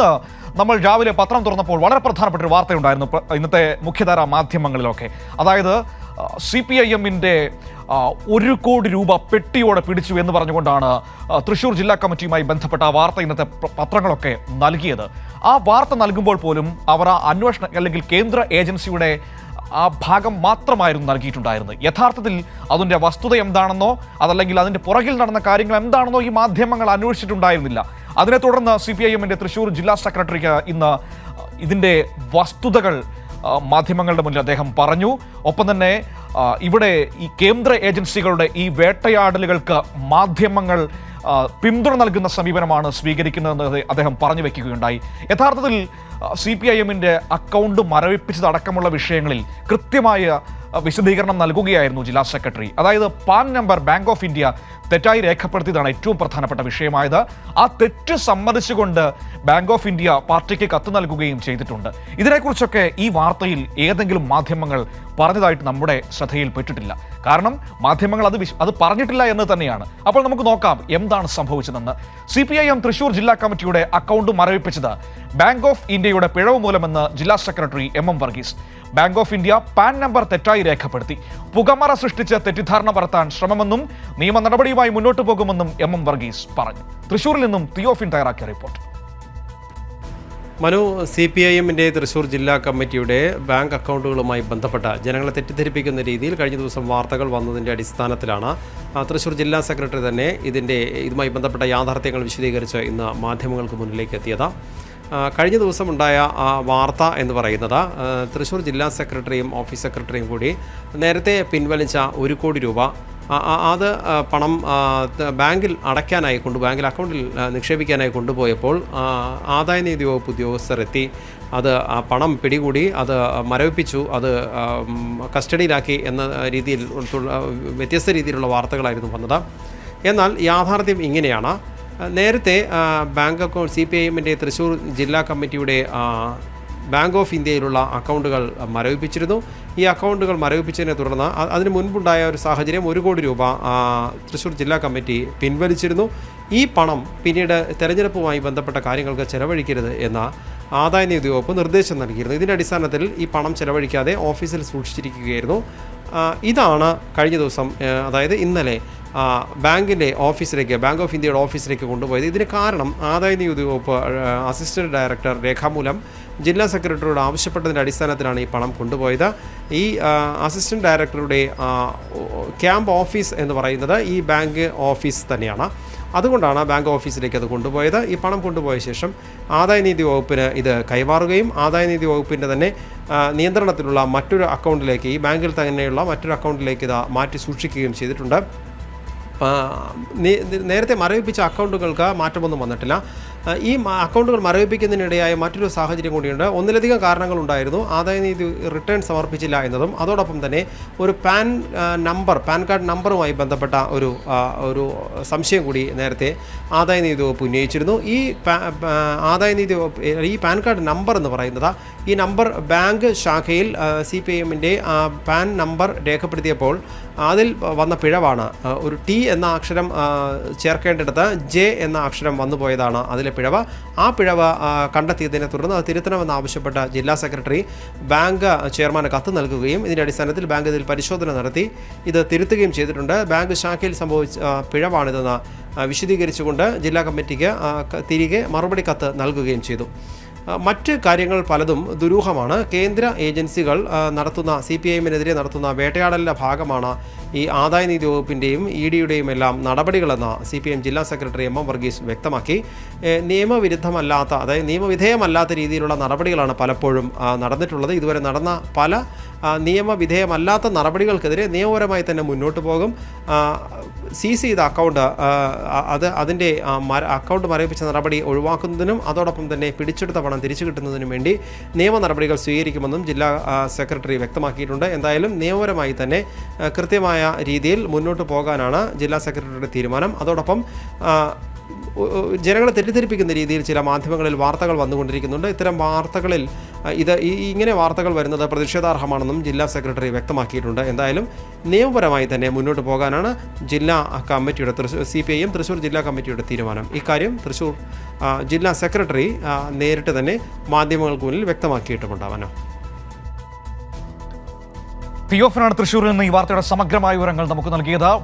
ഇന്ന് നമ്മൾ രാവിലെ പത്രം തുറന്നപ്പോൾ വളരെ പ്രധാനപ്പെട്ട ഒരു വാർത്തയുണ്ടായിരുന്നു ഇന്നത്തെ മുഖ്യധാര മാധ്യമങ്ങളിലൊക്കെ. അതായത് സി പി ഐ എമ്മിന്റെ ഒരു കോടി രൂപ പെട്ടിയോടെ പിടിച്ചു എന്ന് പറഞ്ഞുകൊണ്ടാണ് തൃശ്ശൂർ ജില്ലാ കമ്മിറ്റിയുമായി ബന്ധപ്പെട്ട ആ വാർത്ത ഇന്നത്തെ പത്രങ്ങളൊക്കെ നൽകിയത്. ആ വാർത്ത നൽകുമ്പോൾ പോലും അവർ ആ അന്വേഷണ അല്ലെങ്കിൽ കേന്ദ്ര ഏജൻസിയുടെ ആ ഭാഗം മാത്രമായിരുന്നു നൽകിയിട്ടുണ്ടായിരുന്നത്. യഥാർത്ഥത്തിൽ അതിന്റെ വസ്തുത എന്താണെന്നോ അതല്ലെങ്കിൽ അതിന്റെ പുറകിൽ നടന്ന കാര്യങ്ങൾ എന്താണെന്നോ ഈ മാധ്യമങ്ങൾ അന്വേഷിച്ചിട്ടുണ്ടായിരുന്നില്ല. അതിനെ തുടർന്ന് സി പി ഐ എമ്മിന്റെ തൃശ്ശൂർ ജില്ലാ സെക്രട്ടറിക്ക് ഇന്ന് ഇതിന്റെ വസ്തുതകൾ മാധ്യമങ്ങളുടെ മുന്നിൽ അദ്ദേഹം പറഞ്ഞു. ഒപ്പം തന്നെ ഇവിടെ ഈ കേന്ദ്ര ഏജൻസികളുടെ ഈ വേട്ടയാടലുകൾക്ക് മാധ്യമങ്ങൾ പിന്തുണ നൽകുന്ന സമീപനമാണ് സ്വീകരിക്കുന്നതെന്ന് അദ്ദേഹം പറഞ്ഞു വെക്കുകയുണ്ടായി. യഥാർത്ഥത്തിൽ സി പി ഐ എമ്മിന്റെ അക്കൗണ്ട് മരവിപ്പിച്ചതടക്കമുള്ള വിഷയങ്ങളിൽ കൃത്യമായ വിശദീകരണം നൽകുകയായിരുന്നു ജില്ലാ സെക്രട്ടറി. അതായത് PAN number bank of India തെറ്റായി രേഖപ്പെടുത്തിയതാണ് ഏറ്റവും പ്രധാനപ്പെട്ട വിഷയമായത്. ആ തെറ്റ് സമ്മതിച്ചുകൊണ്ട് ബാങ്ക് ഓഫ് ഇന്ത്യ പാർട്ടിക്ക് കത്ത് നൽകുകയും ചെയ്തിട്ടുണ്ട്. ഇതിനെക്കുറിച്ചൊക്കെ ഈ വാർത്തയിൽ ഏതെങ്കിലും മാധ്യമങ്ങൾ പറഞ്ഞതായിട്ട് നമ്മുടെ ശ്രദ്ധയിൽപ്പെട്ടിട്ടില്ല കാരണം മാധ്യമങ്ങൾ അത് അത് പറഞ്ഞിട്ടില്ല എന്ന് തന്നെയാണ്. അപ്പോൾ നമുക്ക് നോക്കാം എന്താണ് സംഭവിച്ചതെന്ന്. C P I M Thrissur ജില്ലാ കമ്മിറ്റിയുടെ അക്കൗണ്ട് മരവിപ്പിച്ചത് ബാങ്ക് ഓഫ് ഇന്ത്യയുടെ പിഴവ് മൂലമെന്ന് ജില്ലാ secretary M M Varghese. Bank of India PAN number തെറ്റായി രേഖപ്പെടുത്തി. പുകമറ സൃഷ്ടിച്ച് തെറ്റിദ്ധാരണ പരത്താൻ ശ്രമമെന്നും നിയമ നടപടിയുമായി മുന്നോട്ട് പോകുമെന്നും എം എം വർഗീസ് പറഞ്ഞു. തൃശൂരിൽ നിന്നും തിയോഫിൻ തയ്യാറാക്കിയ report. Manu C P I എമ്മിന്റെ തൃശ്ശൂർ ജില്ലാ കമ്മിറ്റിയുടെ ബാങ്ക് അക്കൗണ്ടുകളുമായി ബന്ധപ്പെട്ട ജനങ്ങളെ തെറ്റിദ്ധരിപ്പിക്കുന്ന രീതിയിൽ കഴിഞ്ഞ ദിവസം വാർത്തകൾ വന്നതിന്റെ അടിസ്ഥാനത്തിലാണ് തൃശൂർ ജില്ലാ സെക്രട്ടറി തന്നെ ഇതിന്റെ ഇതുമായി ബന്ധപ്പെട്ട യാഥാർത്ഥ്യങ്ങൾ വിശദീകരിച്ച് ഇന്ന് മാധ്യമങ്ങൾക്ക് മുന്നിലേക്ക് എത്തിയത്. കഴിഞ്ഞ ദിവസം ഉണ്ടായ ആ വാർത്ത എന്ന് പറയുന്നത് തൃശ്ശൂർ ജില്ലാ സെക്രട്ടറിയും ഓഫീസ് സെക്രട്ടറിയും കൂടി നേരത്തെ പിൻവലിച്ച ഒരു കോടി രൂപ അത് പണം ബാങ്കിൽ അടയ്ക്കാനായി കൊണ്ട് ബാങ്കിൽ അക്കൗണ്ടിൽ നിക്ഷേപിക്കാനായി കൊണ്ടുപോയപ്പോൾ ആ, ആദായനികുതി വകുപ്പ് ഉദ്യോഗസ്ഥർ എത്തി അത് ആ പണം പിടികൂടി അത് മരവിപ്പിച്ചു അത് കസ്റ്റഡിയിലാക്കി എന്ന രീതിയിൽ വ്യത്യസ്ത രീതിയിലുള്ള വാർത്തകളായിരുന്നു വന്നത്. എന്നാൽ യാഥാർത്ഥ്യം ഇങ്ങനെയാണ്. നേരത്തെ bank account C P I എമ്മിന്റെ തൃശ്ശൂർ ജില്ലാ കമ്മിറ്റിയുടെ ബാങ്ക് ഓഫ് ഇന്ത്യയിലുള്ള അക്കൗണ്ടുകൾ മരവിപ്പിച്ചിരുന്നു. ഈ അക്കൗണ്ടുകൾ മരവിപ്പിച്ചതിനെ തുടർന്ന് അതിന് മുൻപുണ്ടായ ഒരു സാഹചര്യം ഒരു കോടി രൂപ തൃശ്ശൂർ ജില്ലാ കമ്മിറ്റി പിൻവലിച്ചിരുന്നു. ഈ പണം പിന്നീട് തെരഞ്ഞെടുപ്പുമായി ബന്ധപ്പെട്ട കാര്യങ്ങൾക്ക് ചെലവഴിക്കരുത് എന്ന ആദായ നികുതി വകുപ്പ് നിർദ്ദേശം നൽകിയിരുന്നു. ഇതിന്റെ അടിസ്ഥാനത്തിൽ ഈ പണം ചെലവഴിക്കാതെ ഓഫീസിൽ സൂക്ഷിച്ചിരിക്കുകയായിരുന്നു. ഇതാണ് കഴിഞ്ഞ ദിവസം അതായത് ഇന്നലെ ബാങ്കിന്റെ ഓഫീസിലേക്ക് ബാങ്ക് ഓഫ് ഇന്ത്യയുടെ ഓഫീസിലേക്ക് കൊണ്ടുപോയത്. ഇതിന് കാരണം ആദായ നികുതി വകുപ്പ് അസിസ്റ്റന്റ് ഡയറക്ടർ രേഖാമൂലം ജില്ലാ സെക്രട്ടറിയോട് ആവശ്യപ്പെട്ടതിന്റെ അടിസ്ഥാനത്തിലാണ് ഈ പണം കൊണ്ടുപോയത്. ഈ അസിസ്റ്റന്റ് ഡയറക്ടറുടെ ക്യാമ്പ് ഓഫീസ് എന്ന് പറയുന്നത് ഈ ബാങ്ക് ഓഫീസ് തന്നെയാണ്. അതുകൊണ്ടാണ് ബാങ്ക് ഓഫീസിലേക്ക് അത് കൊണ്ടുപോയത്. ഈ പണം കൊണ്ടുപോയ ശേഷം ആദായ ആദായനീതി വകുപ്പിന് ഇത് കൈമാറുകയും ആദായനീതി വകുപ്പിന്റെ തന്നെ നിയന്ത്രണത്തിലുള്ള മറ്റൊരു അക്കൗണ്ടിലേക്ക് ഈ ബാങ്കിൽ തന്നെയുള്ള മറ്റൊരു അക്കൗണ്ടിലേക്ക് ഇത് മാറ്റി സൂക്ഷിക്കുകയും ചെയ്തിട്ടുണ്ട്. നേരത്തെ മരവിപ്പിച്ച അക്കൗണ്ടുകൾക്ക് മാറ്റമൊന്നും വന്നിട്ടില്ല. ഈ അക്കൗണ്ടുകൾ മരവിപ്പിക്കുന്നതിനിടയായ മറ്റൊരു സാഹചര്യം കൂടിയുണ്ട്. ഒന്നിലധികം കാരണങ്ങളുണ്ടായിരുന്നു ആദായനീതി റിട്ടേൺ സമർപ്പിച്ചില്ല എന്നതും അതോടൊപ്പം തന്നെ ഒരു പാൻ നമ്പർ പാൻ കാർഡ് നമ്പറുമായി ബന്ധപ്പെട്ട ഒരു ഒരു സംശയം കൂടി നേരത്തെ ആദായനീതി വകുപ്പ് ഉന്നയിച്ചിരുന്നു. ഈ ആദായനീതി വകുപ്പ് ഈ പാൻ കാർഡ് നമ്പർ എന്ന് പറയുന്നത് ഈ നമ്പർ ബാങ്ക് ശാഖയിൽ സി പി എമ്മിന്റെ പാൻ നമ്പർ രേഖപ്പെടുത്തിയപ്പോൾ അതിൽ വന്ന പിഴവാണ്. ഒരു ടി എന്ന അക്ഷരം ചേർക്കേണ്ടിടത്ത് ജെ എന്ന അക്ഷരം വന്നു പോയതാണ് അതിലെ പിഴവ് ആ പിഴവ് കണ്ടെത്തിയതിനെ തുടർന്ന് അത് തിരുത്തണമെന്ന് ആവശ്യപ്പെട്ട ജില്ലാ സെക്രട്ടറി ബാങ്ക് ചെയർമാന് കത്ത് നൽകുകയും ഇതിന്റെ അടിസ്ഥാനത്തിൽ ബാങ്ക് ഇതിൽ പരിശോധന നടത്തി. ഇത് തിരുത്തുകയും ചെയ്തിട്ടുണ്ട്. ബാങ്ക് ശാഖയിൽ സംഭവിച്ച പിഴവാണിതെന്ന് വിശദീകരിച്ചുകൊണ്ട് ജില്ലാ കമ്മിറ്റിക്ക് തിരികെ മറുപടി കത്ത് നൽകുകയും ചെയ്തു. മറ്റ് കാര്യങ്ങൾ പലതും ദുരൂഹമാണ്. കേന്ദ്ര ഏജൻസികൾ നടത്തുന്ന സി പി ഐ നടത്തുന്ന വേട്ടയാടലിന്റെ ഭാഗമാണ് ഈ ആദായനീതി വകുപ്പിന്റെയും ഇ ഡിയുടെയും എല്ലാം നടപടികളെന്ന് സി പി എം ജില്ലാ സെക്രട്ടറി എം എം വർഗീസ് വ്യക്തമാക്കി. നിയമവിരുദ്ധമല്ലാത്ത അതായത് നിയമവിധേയമല്ലാത്ത രീതിയിലുള്ള നടപടികളാണ് പലപ്പോഴും നടന്നിട്ടുള്ളത്. ഇതുവരെ നടന്ന പല നിയമവിധേയമല്ലാത്ത നടപടികൾക്കെതിരെ നിയമപരമായി തന്നെ മുന്നോട്ട് പോകും. സി സി ചെയ്ത അക്കൗണ്ട് അത് അതിന്റെ അക്കൗണ്ട് മരവിപ്പിച്ച നടപടി ഒഴിവാക്കുന്നതിനും അതോടൊപ്പം തന്നെ പിടിച്ചെടുത്ത പണം തിരിച്ചു കിട്ടുന്നതിനും വേണ്ടി നിയമ നടപടികൾ സ്വീകരിക്കുമെന്നും ജില്ലാ സെക്രട്ടറി വ്യക്തമാക്കിയിട്ടുണ്ട്. എന്തായാലും നിയമപരമായി തന്നെ കൃത്യമായ രീതിയിൽ മുന്നോട്ട് പോകാനാണ് ജില്ലാ സെക്രട്ടറിയുടെ തീരുമാനം. അതോടൊപ്പം ജനങ്ങളെ തെറ്റിദ്ധരിപ്പിക്കുന്ന രീതിയിൽ ചില മാധ്യമങ്ങളിൽ വാർത്തകൾ വന്നുകൊണ്ടിരിക്കുന്നുണ്ട്. ഇത്തരം വാർത്തകളിൽ ഇത് ഇങ്ങനെ വാർത്തകൾ വരുന്നത് പ്രതിഷേധാർഹമാണെന്നും ജില്ലാ സെക്രട്ടറി വ്യക്തമാക്കിയിട്ടുണ്ട്. എന്തായാലും നിയമപരമായി തന്നെ മുന്നോട്ട് പോകാനാണ് ജില്ലാ കമ്മിറ്റിയുടെ Thrissur C P I M Thrissur ജില്ലാ കമ്മിറ്റിയുടെ തീരുമാനം. ഇക്കാര്യം തൃശ്ശൂർ ജില്ലാ സെക്രട്ടറി നേരിട്ട് തന്നെ മാധ്യമങ്ങൾക്ക് മുന്നിൽ വ്യക്തമാക്കിയിട്ടുമുണ്ടാവാനോ തൃശ്ശൂരിൽ നിന്ന് ഈ വാർത്തയുടെ സമഗ്രമായ വിവരങ്ങൾ നമുക്ക് നൽകിയത്.